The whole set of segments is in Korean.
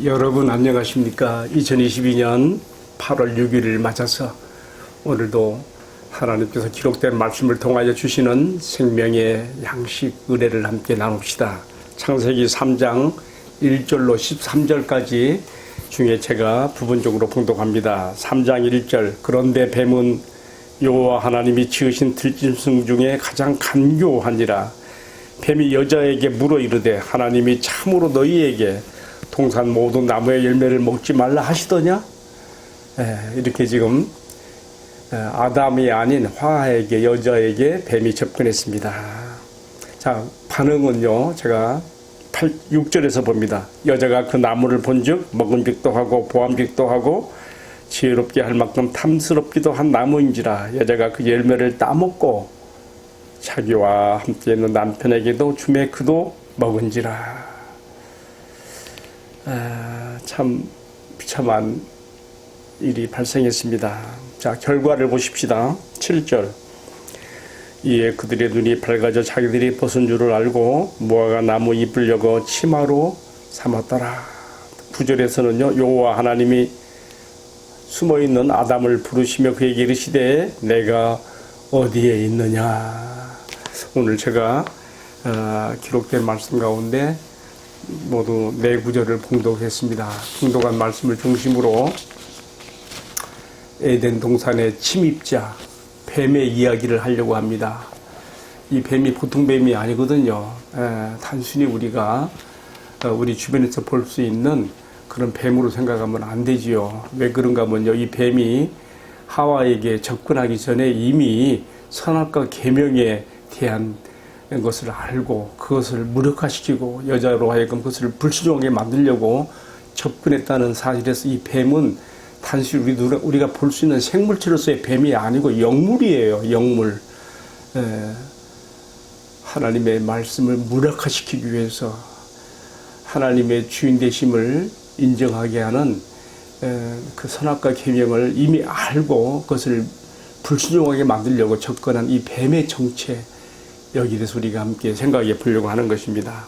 여러분 안녕하십니까? 2022년 8월 6일을 맞아서 오늘도 하나님께서 기록된 말씀을 통하여 주시는 생명의 양식 의뢰를 함께 나눕시다. 창세기 3장 1절로 13절까지 중에 제가 부분적으로 봉독합니다. 3장 1절 그런데 뱀은 여호와 하나님이 지으신 들짐승 중에 가장 간교하니라 뱀이 여자에게 물어 이르되 하나님이 참으로 너희에게 동산 모든 나무의 열매를 먹지 말라 하시더냐? 에, 이렇게 지금 에, 아담이 아닌 화에게 여자에게 뱀이 접근했습니다. 자 반응은요 제가 8, 6절에서 봅니다. 여자가 그 나무를 본즉 먹은직도 하고 보암직도 하고 지혜롭게 할 만큼 탐스럽기도 한 나무인지라 여자가 그 열매를 따먹고 자기와 함께 있는 남편에게도 주매 그도 먹은지라 아, 참 비참한 일이 발생했습니다. 자 결과를 보십시다. 7절 이에 그들의 눈이 밝아져 자기들이 벗은 줄을 알고 무화과 나무 잎을 여거 치마로 삼았더라. 9절에서는요 여호와 하나님이 숨어 있는 아담을 부르시며 그에게 이르시되 내가 어디에 있느냐. 오늘 제가 어, 기록된 말씀 가운데 모두 네 구절을 봉독했습니다. 봉독한 말씀을 중심으로 에덴 동산의 침입자 뱀의 이야기를 하려고 합니다. 이 뱀이 보통 뱀이 아니거든요. 에, 단순히 우리가 어, 우리 주변에서 볼 수 있는 그런 뱀으로 생각하면 안 되지요. 왜 그런가 하면요. 이 뱀이 하와에게 접근하기 전에 이미 선악과 계명에 대한 것을 알고 그것을 무력화시키고 여자로 하여금 그것을 불순종하게 만들려고 접근했다는 사실에서 이 뱀은 단순히 우리가 볼 수 있는 생물체로서의 뱀이 아니고 영물이에요. 영물. 에, 하나님의 말씀을 무력화시키기 위해서 하나님의 주인 되심을 인정하게 하는 에, 그 선악과 계명을 이미 알고 그것을 불순종하게 만들려고 접근한 이 뱀의 정체 여기에 대해서 우리가 함께 생각해 보려고 하는 것입니다.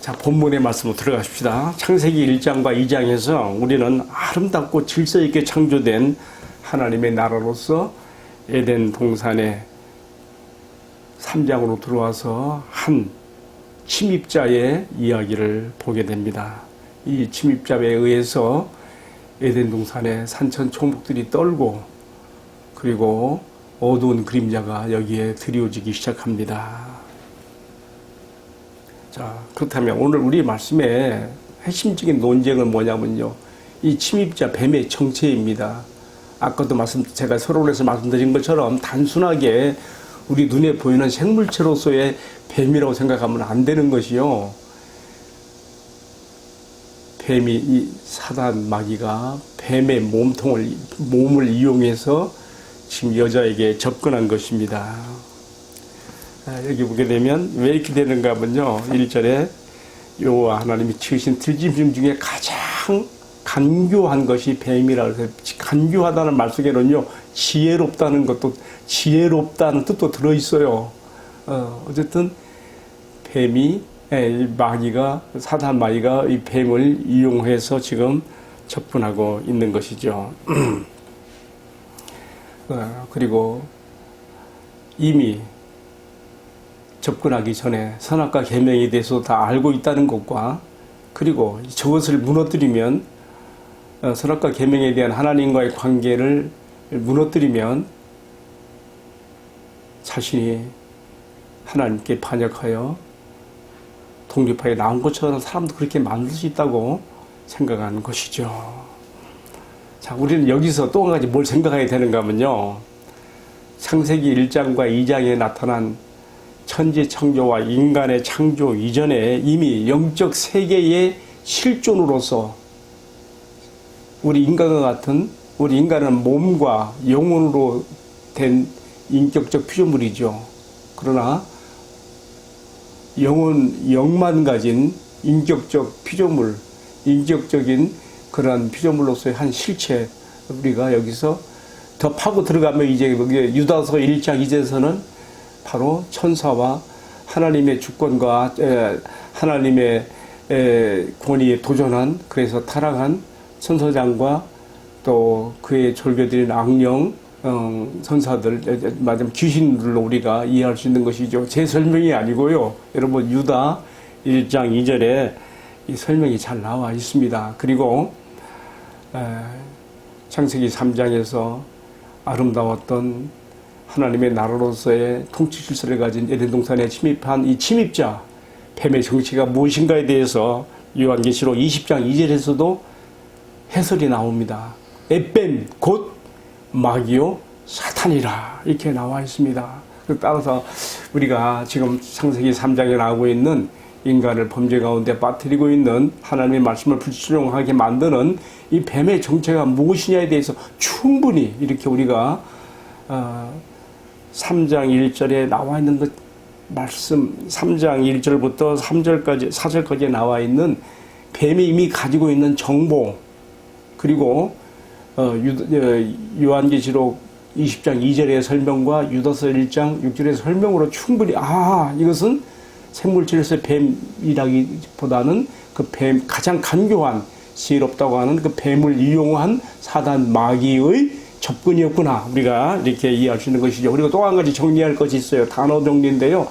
자, 본문의 말씀으로 들어가십시다. 창세기 1장과 2장에서 우리는 아름답고 질서 있게 창조된 하나님의 나라로서 에덴 동산에 3장으로 들어와서 한 침입자의 이야기를 보게 됩니다. 이 침입자에 의해서 에덴 동산의 산천 초목들이 떨고 그리고 어두운 그림자가 여기에 드리워지기 시작합니다. 자, 그렇다면 오늘 우리 말씀의 핵심적인 논쟁은 뭐냐면요. 이 침입자 뱀의 정체입니다. 아까도 말씀, 제가 서론에서 말씀드린 것처럼 단순하게 우리 눈에 보이는 생물체로서의 뱀이라고 생각하면 안 되는 것이요. 뱀이 이 사단 마귀가 뱀의 몸통을 몸을 이용해서 지금 여자에게 접근한 것입니다. 아, 여기 보게 되면 왜 이렇게 되는가 하면요. 1절에 여호와 하나님이 지으신 들짐승 중에 가장 간교한 것이 뱀이라고 해서 간교하다는 말 속에는요. 지혜롭다는 것도 지혜롭다는 뜻도 들어 있어요. 어, 어쨌든 뱀이 예, 이 마귀가 사단 마귀가 이 뱀을 이용해서 지금 접근하고 있는 것이죠. 어, 그리고 이미 접근하기 전에 선악과 계명에 대해서 다 알고 있다는 것과 그리고 저것을 무너뜨리면 어, 선악과 계명에 대한 하나님과의 관계를 무너뜨리면 자신이 하나님께 반역하여 독립하게 나온 것처럼 사람도 그렇게 만들 수 있다고 생각하는 것이죠. 자, 우리는 여기서 또 한 가지 뭘 생각해야 되는가 하면요. 창세기 1장과 2장에 나타난 천지 창조와 인간의 창조 이전에 이미 영적 세계의 실존으로서 우리 인간과 같은 우리 인간은 몸과 영혼으로 된 인격적 피조물이죠. 그러나 영혼, 영만 가진 인격적 피조물, 인격적인 그러한 피조물로서의 한 실체, 우리가 여기서 더 파고 들어가면 이제 여기 유다서 1장 2절에서는 바로 천사와 하나님의 주권과 에, 하나님의 에, 권위에 도전한 그래서 타락한 천사장과 또 그의 졸개들인 악령 어, 선사들 말하자면 귀신들로 우리가 이해할 수 있는 것이죠. 제 설명이 아니고요. 여러분 유다 1장 2절에 이 설명이 잘 나와 있습니다. 그리고 에, 창세기 3장에서 아름다웠던 하나님의 나라로서의 통치 질서를 가진 에덴 동산에 침입한 이 침입자 뱀의 정치가 무엇인가에 대해서 요한계시록 20장 2절에서도 해설이 나옵니다. 에뱀 곧 마귀요 사탄이라 이렇게 나와 있습니다. 그 따라서 우리가 지금 창세기 3장에 나오고 있는 인간을 범죄 가운데 빠뜨리고 있는 하나님의 말씀을 불순종하게 만드는 이 뱀의 정체가 무엇이냐에 대해서 충분히 이렇게 우리가 어, 3장 1절에 나와 있는 것 말씀 3장 1절부터 3절까지 4절까지 나와 있는 뱀이 이미 가지고 있는 정보 그리고 어, 유, 어, 요한계시록 20장 2절의 설명과 유다서 1장 6절의 설명으로 충분히 아 이것은 생물질에서 뱀이라기보다는 그 뱀 가장 간교한 지혜롭다고 하는 그 뱀을 이용한 사단 마귀의 접근이었구나 우리가 이렇게 이해할 수 있는 것이죠. 그리고 또 한 가지 정리할 것이 있어요. 단어 정리인데요.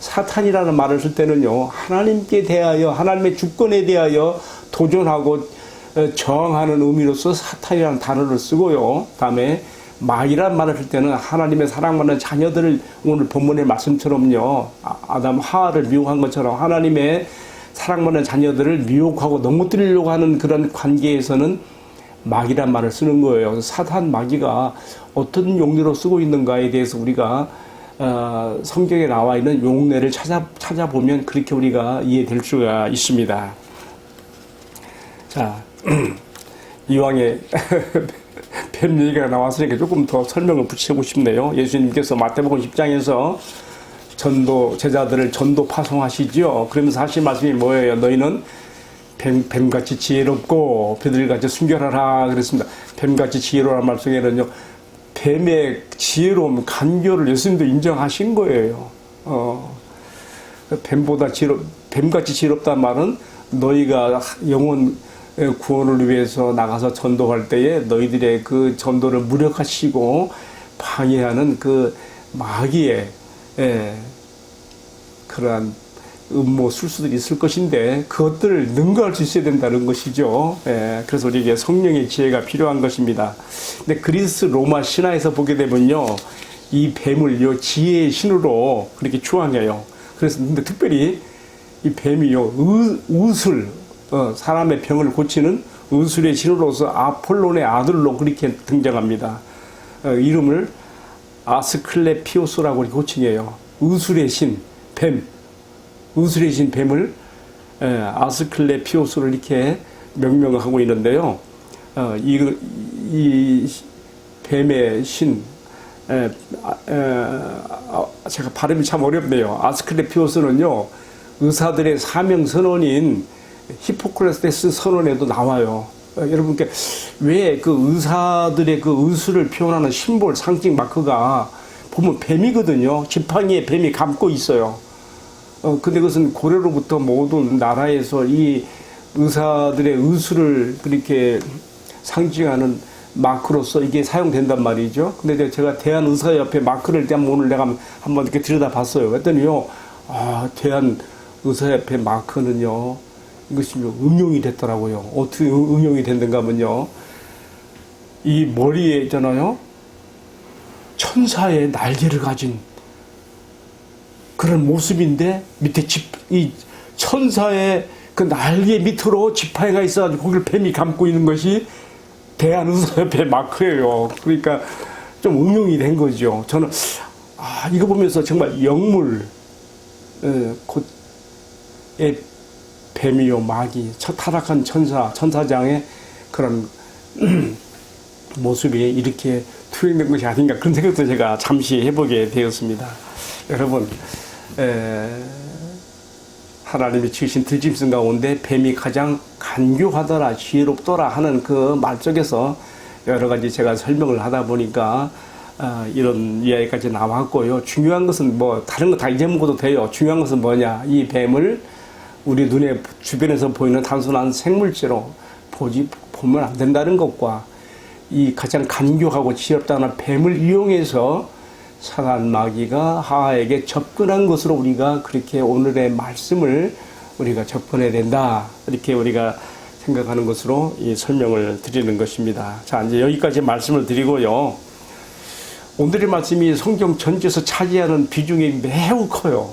사탄이라는 말을 쓸 때는요 하나님께 대하여 하나님의 주권에 대하여 도전하고 어, 저항하는 의미로서 사탄이라는 단어를 쓰고요. 다음에 마귀란 말을 쓸 때는 하나님의 사랑받는 자녀들을 오늘 본문의 말씀처럼요. 아- 아담 하와를 미혹한 것처럼 하나님의 사랑받는 자녀들을 미혹하고 넘어뜨리려고 하는 그런 관계에서는 마귀란 말을 쓰는 거예요. 사탄 마귀가 어떤 용례로 쓰고 있는가에 대해서 우리가 어, 성경에 나와 있는 용례를 찾아 찾아보면 그렇게 우리가 이해될 수가 있습니다. 자, 이왕에 뱀 얘기가 나왔으니까 조금 더 설명을 붙이고 싶네요. 예수님께서 마태복음 10장에서 전도 제자들을 전도 파송하시죠. 그러면서 하신 말씀이 뭐예요? 너희는 뱀, 뱀같이 지혜롭고 배들같이 순결하라 그랬습니다. 뱀같이 지혜로운 말 속에는요. 뱀의 지혜로움, 간교를 예수님도 인정하신 거예요. 어, 뱀보다 지혜롭, 뱀같이 지혜롭다는 말은 너희가 영혼 구원을 위해서 나가서 전도할 때에 너희들의 그 전도를 무력하시고 방해하는 그 마귀의 예, 그러한 음모 술수들이 있을 것인데 그것들을 능가할 수 있어야 된다는 것이죠. 예, 그래서 우리에게 성령의 지혜가 필요한 것입니다. 근데 그리스 로마 신화에서 보게 되면요, 이 뱀을 요 지혜의 신으로 그렇게 추앙해요. 그래서 근데 특별히 이 뱀이요 의, 어, 사람의 병을 고치는 의술의 신으로서 아폴론의 아들로 그렇게 등장합니다. 어, 이름을 아스클레피오스라고 이렇게 호칭해요. 의술의 신, 뱀. 의술의 신 뱀을 에, 아스클레피오스를 이렇게 명명을 하고 있는데요. 어, 이, 이 뱀의 신, 에, 아, 에, 아, 제가 발음이 참 어렵네요. 아스클레피오스는요, 의사들의 사명 선언인 히포크라테스 선언에도 나와요. 어, 여러분께 왜 그 의사들의 그 의술을 표현하는 심볼, 상징 마크가 보면 뱀이거든요. 지팡이에 뱀이 감고 있어요. 어, 근데 그것은 고려로부터 모든 나라에서 이 의사들의 의술을 그렇게 상징하는 마크로서 이게 사용된단 말이죠. 근데 제가 대한의사협회 마크를 때문에 오늘 내가 한번 이렇게 들여다봤어요. 그랬더니요, 아, 대한의사협회 마크는요, 이것이 응용이 됐더라고요. 어떻게 응- 응용이 됐는가 하면요, 이 머리에 있잖아요, 천사의 날개를 가진 그런 모습인데 밑에 집, 이 천사의 그 날개 밑으로 지팡이가 있어가지고 거기를 뱀이 감고 있는 것이 대한의사협회 마크예요. 그러니까 좀 응용이 된 거죠. 저는 아 이거 보면서 정말 영물 에, 곧의 뱀이요 마귀 첫 타락한 천사 천사장의 그런 모습이 이렇게 투영된 것이 아닌가 그런 생각도 제가 잠시 해보게 되었습니다. 여러분 에, 하나님이 지으신 들짐승 가운데 뱀이 가장 간교하더라 지혜롭더라 하는 그 말 속에서 여러 가지 제가 설명을 하다 보니까 어, 이런 이야기까지 나왔고요. 중요한 것은 뭐 다른 거 다 잊어먹어도 돼요. 중요한 것은 뭐냐 이 뱀을 우리 눈에 주변에서 보이는 단순한 생물체로 보지 보면 안 된다는 것과 이 가장 간교하고 지엽다는 뱀을 이용해서 상한 마귀가 하하에게 접근한 것으로 우리가 그렇게 오늘의 말씀을 우리가 접근해야 된다 이렇게 우리가 생각하는 것으로 이 설명을 드리는 것입니다. 자 이제 여기까지 말씀을 드리고요. 오늘의 말씀이 성경 전체에서 차지하는 비중이 매우 커요.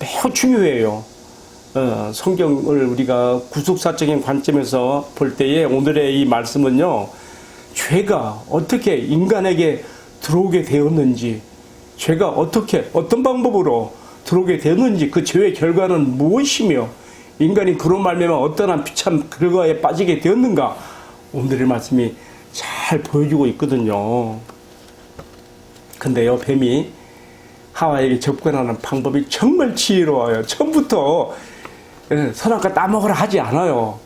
매우 중요해요. 어, 성경을 우리가 구속사적인 관점에서 볼 때에 오늘의 이 말씀은요, 죄가 어떻게 인간에게 들어오게 되었는지, 죄가 어떻게, 어떤 방법으로 들어오게 되었는지, 그 죄의 결과는 무엇이며, 인간이 그런 말미암아 어떠한 비참 결과에 빠지게 되었는가, 오늘의 말씀이 잘 보여주고 있거든요. 근데요, 뱀이 하와에게 접근하는 방법이 정말 지혜로워요. 처음부터 예, 선악과 따먹으라 하지 않아요.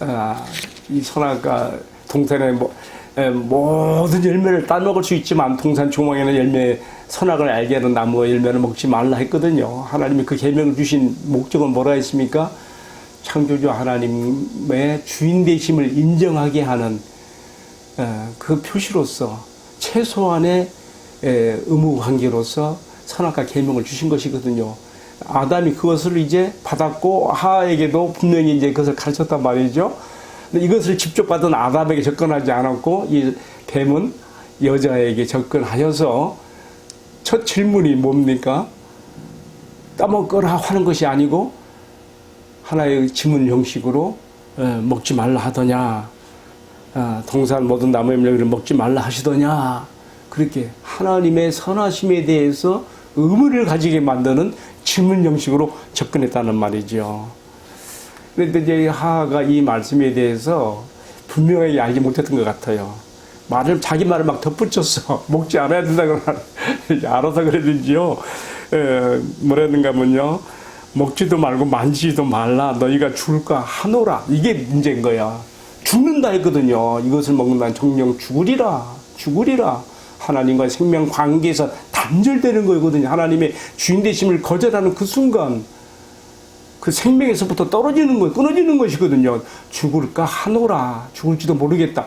아, 이 선악과 동산의 뭐, 예, 모든 열매를 따먹을 수 있지만 동산 조망에는 열매 선악을 알게 하는 나무의 열매를 먹지 말라 했거든요. 하나님이 그 계명을 주신 목적은 뭐라 했습니까? 창조주 하나님의 주인 되심을 인정하게 하는 어, 그 표시로서 최소한의 에, 의무 관계로서 선악과 계명을 주신 것이거든요. 아담이 그것을 이제 받았고 하에게도 분명히 이제 그것을 가르쳤단 말이죠. 근데 이것을 직접 받은 아담에게 접근하지 않았고 이 뱀은 여자에게 접근하여서 첫 질문이 뭡니까? 따먹거라 하는 것이 아니고 하나의 지문 형식으로 에, 먹지 말라 하더냐 아, 동산 모든 나무의 열매를 먹지 말라 하시더냐 그렇게 하나님의 선하심에 대해서 의문을 가지게 만드는 질문 형식으로 접근했다는 말이죠. 그런데 이제 하하가 이 말씀에 대해서 분명하게 알지 못했던 것 같아요. 말을 자기 말을 막 덧붙였어. 먹지 않아야 된다고 알아서 그랬는지요. 에, 뭐라는가 하면요. 먹지도 말고 만지지도 말라. 너희가 죽을까 하노라. 이게 문제인 거야. 죽는다 했거든요. 이것을 먹는다는 정령 죽으리라. 죽으리라. 하나님과의 생명 관계에서 단절되는 거거든요. 하나님의 주인 되심을 거절하는 그 순간 그 생명에서부터 떨어지는 거, 끊어지는 것이거든요. 죽을까 하노라. 죽을지도 모르겠다.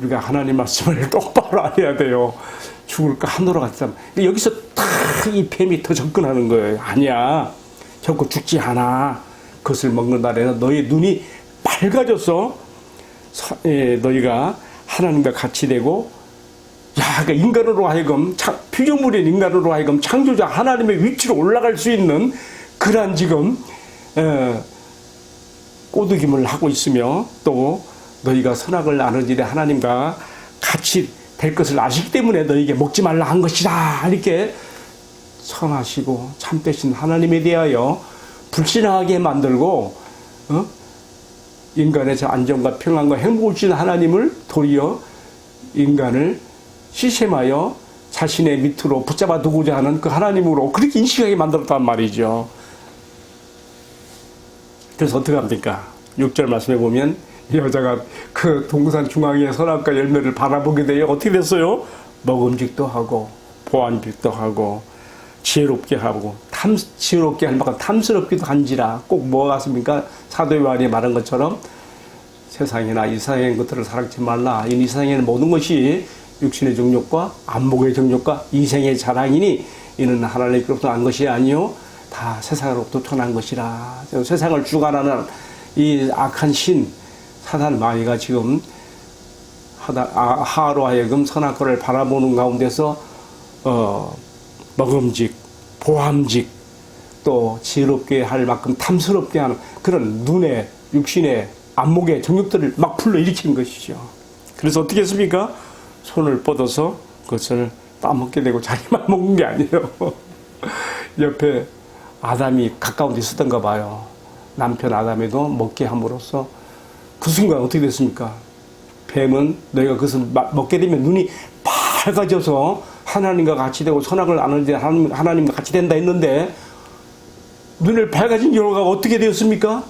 우리가 하나님 말씀을 똑바로 알아야 돼요. 죽을까 하노라 같다. 여기서 딱 이 뱀이 더 접근하는 거예요. 아니야. 결코 죽지 않아. 그것을 먹는 날에는 너의 눈이 밝아져서 서- 예, 너희가 하나님과 같이 되고 야, 그러니까 인간으로 하여금 차- 피조물인 인간으로 하여금 창조자 하나님의 위치로 올라갈 수 있는 그러한 지금 어, 꼬드김을 하고 있으며 또 너희가 선악을 아는지대 하나님과 같이 될 것을 아시기 때문에 너희에게 먹지 말라 한 것이다 이렇게 선하시고 참되신 하나님에 대하여 불신하게 만들고 어? 인간의 저 안정과 평안과 행복을 주신 하나님을 도리어 인간을 시샘하여 자신의 밑으로 붙잡아 두고자 하는 그 하나님으로 그렇게 인식하게 만들었단 말이죠. 그래서 어떻게 합니까? 6절 말씀에 보면 여자가 그 동산 중앙에 선악과 열매를 바라보게 되어 어떻게 됐어요? 먹음직도 하고 보안직도 하고 지혜롭게 하고 탐 지혜롭게 할 만큼 탐스럽기도 한지라 꼭 뭐가 같습니까? 사도 요한이 말한 것처럼 세상이나 이 세상의 것들을 사랑치 말라. 이 세상에는 모든 것이 육신의 정욕과 안목의 정욕과 이생의 자랑이니 이는 하나님께로부터 난 것이 아니요 다 세상으로부터 떠난 것이라. 세상을 주관하는 이 악한 신 사단 마귀가 지금 하다 아, 하로 하여금 선악과를 바라보는 가운데서 어, 먹음직, 보함직, 또 지혜롭게 할 만큼 탐스럽게 하는 그런 눈의 육신의 안목의 정욕들을 막 불러일으키는 것이죠. 그래서 어떻게 했습니까? 손을 뻗어서 그것을 따먹게 되고 자기만 먹는 게 아니에요. 옆에 아담이 가까운 데 있었던가 봐요. 남편 아담에도 먹게 함으로써 그 순간 어떻게 됐습니까? 뱀은 너희가 그것을 마- 먹게 되면 눈이 밝아져서 하나님과 같이 되고 선악을 아는데 하나님, 하나님과 같이 된다 했는데 눈을 밝아진 결과가 어떻게 되었습니까?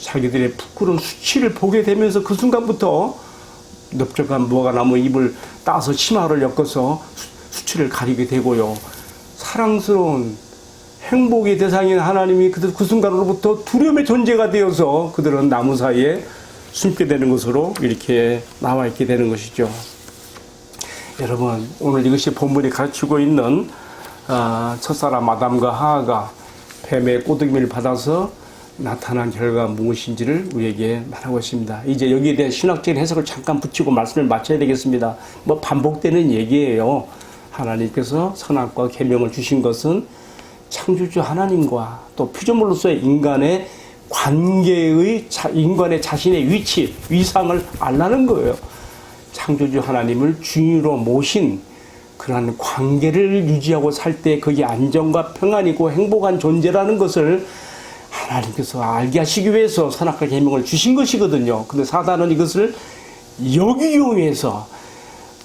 자기들의 부끄러운 수치를 보게 되면서 그 순간부터 넓적한 무화과 나무 잎을 따서 치마를 엮어서 수- 수치를 가리게 되고요. 사랑스러운 행복의 대상인 하나님이 그 순간으로부터 두려움의 존재가 되어서 그들은 나무 사이에 숨게 되는 것으로 이렇게 나와 있게 되는 것이죠. 여러분 오늘 이것이 본문이 가르치고 있는 아, 첫사람 아담과 하하가 뱀의 꼬드김을 받아서 나타난 결과가 무엇인지를 우리에게 말하고 있습니다. 이제 여기에 대한 신학적인 해석을 잠깐 붙이고 말씀을 마쳐야 되겠습니다. 뭐 반복되는 얘기예요. 하나님께서 선악과 계명을 주신 것은 창조주 하나님과 또 피조물로서의 인간의 관계의 자- 인간의 자신의 위치, 위상을 알라는 거예요. 창조주 하나님을 주인으로 모신 그러한 관계를 유지하고 살 때 그게 안정과 평안이고 행복한 존재라는 것을 하나님께서 알게 하시기 위해서 선악과 계명을 주신 것이거든요. 근데 사단은 이것을 역이용해서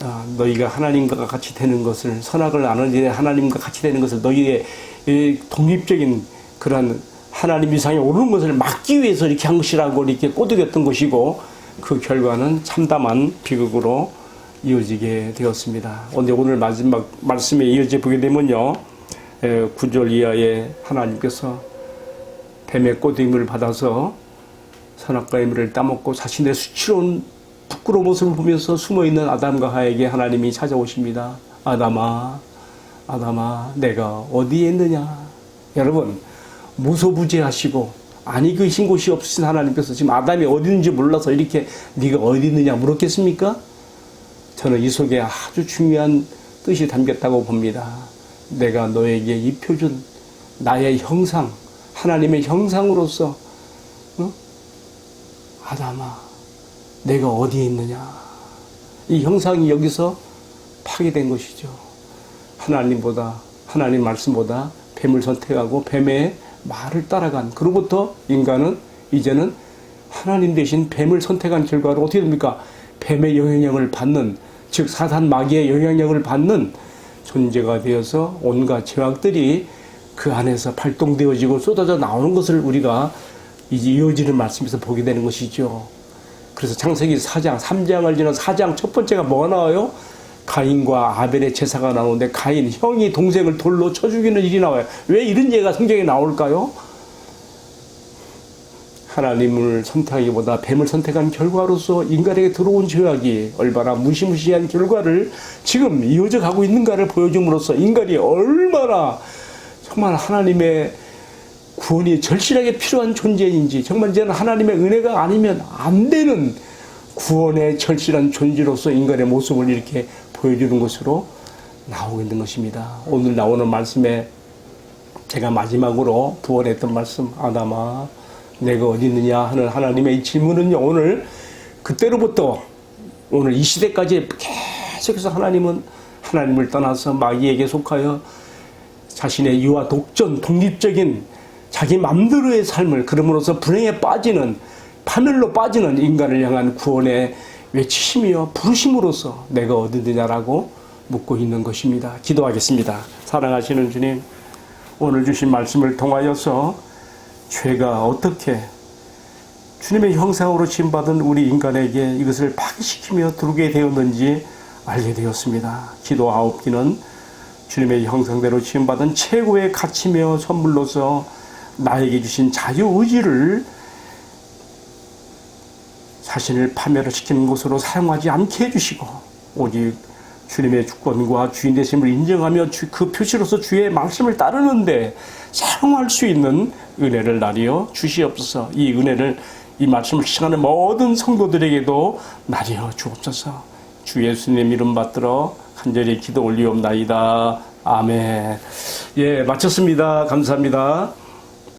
어, 너희가 하나님과 같이 되는 것을 선악을 안 이제 하나님과 같이 되는 것을 너희의 이 독립적인 그런 하나님 이상에 오르는 것을 막기 위해서 이렇게 한 것이라고 이렇게 꼬드겼던 것이고 그 결과는 참담한 비극으로 이어지게 되었습니다. 오늘 오늘 마지막 말씀에 이어져 보게 되면요. 9절 이하에 하나님께서 뱀의 꼬드김을 받아서 선악과의 물을 따먹고 자신의 수치로운 부끄러운 모습을 보면서 숨어있는 아담과 하에게 하나님이 찾아오십니다. 아담아, 아담아, 내가 어디에 있느냐? 여러분, 무소부재하시고 아니 계신 곳이 없으신 하나님께서 지금 아담이 어디 있는지 몰라서 이렇게 네가 어디 있느냐 물었겠습니까? 저는 이 속에 아주 중요한 뜻이 담겼다고 봅니다. 내가 너에게 입혀준 나의 형상, 하나님의 형상으로서 어? 아담아, 내가 어디에 있느냐? 이 형상이 여기서 파괴된 것이죠. 하나님보다 하나님 말씀보다 뱀을 선택하고 뱀의 말을 따라간 그로부터 인간은 이제는 하나님 대신 뱀을 선택한 결과로 어떻게 됩니까? 뱀의 영향력을 받는 즉 사단 마귀의 영향력을 받는 존재가 되어서 온갖 죄악들이 그 안에서 발동되어지고 쏟아져 나오는 것을 우리가 이제 이어지는 말씀에서 보게 되는 것이죠. 그래서 창세기 4장, 3장을 지나 4장 첫 번째가 뭐가 나와요? 가인과 아벨의 제사가 나오는데 가인 형이 동생을 돌로 쳐 죽이는 일이 나와요. 왜 이런 예가 성경에 나올까요? 하나님을 선택하기보다 뱀을 선택한 결과로서 인간에게 들어온 죄악이 얼마나 무시무시한 결과를 지금 이어져 가고 있는가를 보여줌으로써 인간이 얼마나 정말 하나님의 구원이 절실하게 필요한 존재인지 정말 이제는 하나님의 은혜가 아니면 안 되는 구원의 절실한 존재로서 인간의 모습을 이렇게 보여주는 것으로 나오고 있는 것입니다. 오늘 나오는 말씀에 제가 마지막으로 부원했던 말씀 아담아 내가 어디 있느냐 하는 하나님의 이 질문은요 오늘 그때로부터 오늘 이 시대까지 계속해서 하나님은 하나님을 떠나서 마귀에게 속하여 자신의 유아 독전 독립적인 자기 맘대로의 삶을 그럼으로써 불행에 빠지는 파멸로 빠지는 인간을 향한 구원의 외치심이요 부르심으로써 내가 어디느냐라고 묻고 있는 것입니다. 기도하겠습니다. 사랑하시는 주님 오늘 주신 말씀을 통하여서 죄가 어떻게 주님의 형상으로 지음받은 우리 인간에게 이것을 파괴시키며 들게 되었는지 알게 되었습니다. 기도하옵기는 주님의 형상대로 지음받은 최고의 가치며 선물로서 나에게 주신 자유의지를 자신을 파멸을 시키는 것으로 사용하지 않게 해주시고 오직 주님의 주권과 주인 되심을 인정하며 주- 그 표시로서 주의 말씀을 따르는데 사용할 수 있는 은혜를 나리어 주시옵소서. 이 은혜를 이 말씀을 시청하는 모든 성도들에게도 나리어 주옵소서. 주 예수님 이름 받들어 간절히 기도 올리옵나이다. 아멘. 예 마쳤습니다. 감사합니다